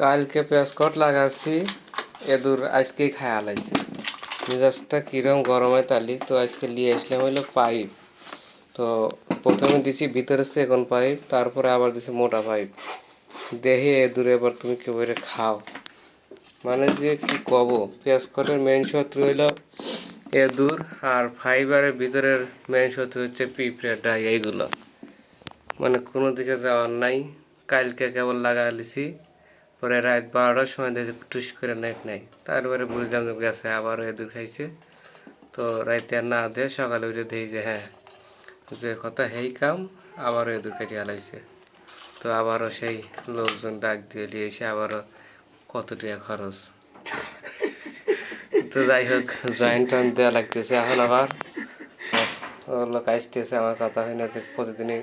কালকে পেঁয়াজকট লাগাচ্ছি এদুর আজকেই খায়া আলাইছে মেজাজটা কিরম গরমে তালি, তো আজকে নিয়ে আসলাম হইল পাইপ। তো প্রথমে দিছি ভিতরে সেকন্ড পাইপ, তারপরে আবার দিছি মোটা পাইপ। দেখে এদুরে এবার তুমি কি করে খাও। মানে যে কি কব, পেঁয়াজকটের মেইন শত্রু হইল এদুর আর ফাইবারের ভিতরের মেইন শত্রু হচ্ছে পিঁপড়ে, ডাই, এইগুলো। মানে কোনো দিকে যাওয়ার নাই, কালকে কেবল লাগা লিছি পরে রাত বারোটার সময় দেখি টুস করে নেট নাই। তারপরে বুঝলাম যে গেছে, আবারও এদুর খাইছে। তো রাইতে আর না দিয়ে সকালে উঠে দেখি যে হ্যাঁ যে কথা, হেই কাম, আবারও এদুর কেটে হালাইছে। তো আবারও সেই লোকজন ডাক দিয়ে নিয়ে এসে আবারও কত টাকা খরচ। তো যাই হোক জয়েন্ট টয়েন দেওয়া লাগতেছে। এখন আবার লোক আসতেছে, আমার কথা হয় না যে প্রতিদিনই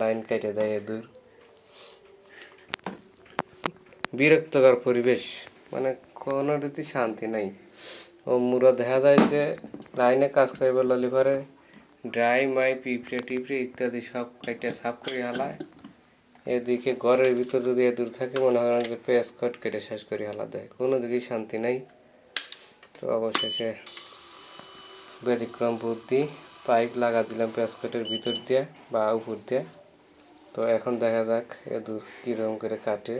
লাইন কেটে দেয় দূর বিরক্তকর পরিবেশ। মানে কোনো রীতি শান্তি নাই। ও মুরা দেখা যায় যে লাইনে কাজ করবে ললিভারে ড্রাই মাই, পিঁপড়ে টিপড়ে ইত্যাদি সব কেটে সাফ করে হালায়। এদিকে ঘরের ভিতর যদি এ দূর থাকে, মনে হয় যে পেঁয়াজ কট কেটে শেষ করে হালা দেয়। কোনো দিকেই শান্তি নাই। তো অবশেষে ব্যতিক্রম বুদ্ধি, পাইপ লাগা দিলাম পেঁয়াজ কটের ভিতর দিয়ে বা উপর দিয়ে। তো এখন দেখা যাক এ দূর কীরকম করে কাটে।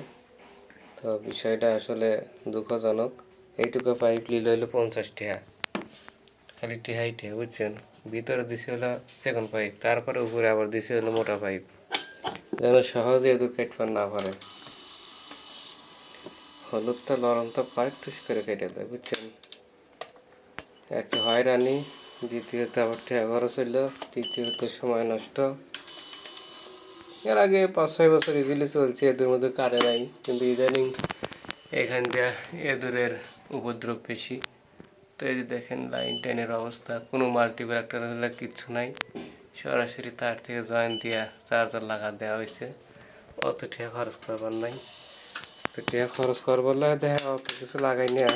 তো বিষয়টা আসলে দুঃখজনক। এইটুকু পাইপ লিল হইল পঞ্চাশ টাকা খালি টেহাই টেহা, বুঝছেন? ভিতরে দিছে হলো সেকেন্ড পাইপ তারপরে উপরে আবার দিছে হলো মোটা পাইপ যেন সহজে এদুর কেটবার না পারে হলুদটা নরমটা পাইপ টুস করে কেটে দেয়, বুঝছেন? একটা হয়রানি, দ্বিতীয়ত আবার টেহা খরচ হইল তৃতীয়ত সময় নষ্ট। এর আগে পাঁচ ছয় বছর ইজিলি চলছে, এদের মধ্যে কাটে নাই, কিন্তু ইদানিং এখান দিয়ে এদুরের উপদ্রব বেশি। তো এই যে দেখেন লাইন টেনের অবস্থা, কোনো মাল্টিপ্যাক্টার হলে কিচ্ছু নাই। সরাসরি তার থেকে জয়েন দিয়া চার্জার লাগা দেওয়া হয়েছে। অত টাকা খরচ করবার নাই। তো টাকা খরচ করবার লাগে দেখেন অত কিছু লাগাই না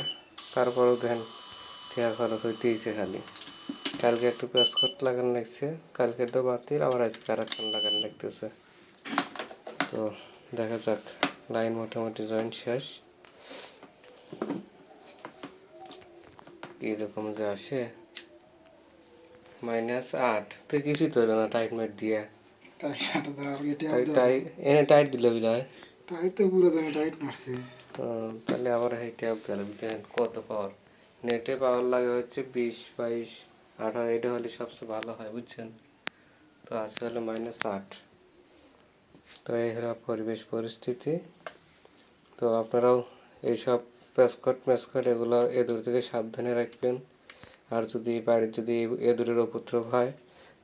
তারপরেও দেখেন টাকা খরচ হইতেইছে খালি। কালকে একটু পেঁচকট লাগান লাগছে, কালকে একটু বাতিল, আবার আজকে আর লাগানো লাগতেছে। তো দেখা যাক লাইন মোটামুটি জয়েন্ট শেষ। কীরকম যে আসে। মাইনাস আট। তো কিছুই তো না টাইট মাইট দিয়ে। এনে টাইট দিলে বিলয় টাইট তো পুরো দামে টাইট মারছে। তাহলে আবার এই ট্যাপ দেখেন কত পাওয়ার নেটে পাওয়ার লাগে হচ্ছে বিশ বাইশ আঠারো এটা হলে সবচেয়ে ভালো হয় বুঝছেন? তো আছে হলো মাইনাস আট। তো এই হলো পরিবেশ পরিস্থিতি। তো আপনারাও এইসব প্যাসকট ম্যাসকট এগুলো এদুর থেকে সাবধানে রাখবেন। আর যদি বাড়ির যদি এদুরের উপদ্রব হয়,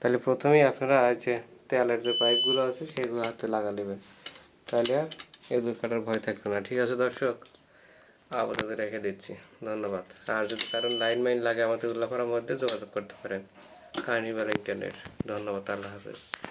তাহলে প্রথমেই আপনারা আছে তেলের যে পাইপগুলো আছে, সেগুলো হাতে লাগা নেবেন। তাহলে আর এদুর কাটার ভয় থাকবে না। ঠিক আছে দর্শক, আপাতত রেখে দিচ্ছি। ধন্যবাদ। আর যদি কারণ লাইন মাইন লাগে আমাদের উল্লাপাড়ার মধ্যে, যোগাযোগ করতে পারেন। Carnival internet. ধন্যবাদ, আল্লাহ হাফেজ।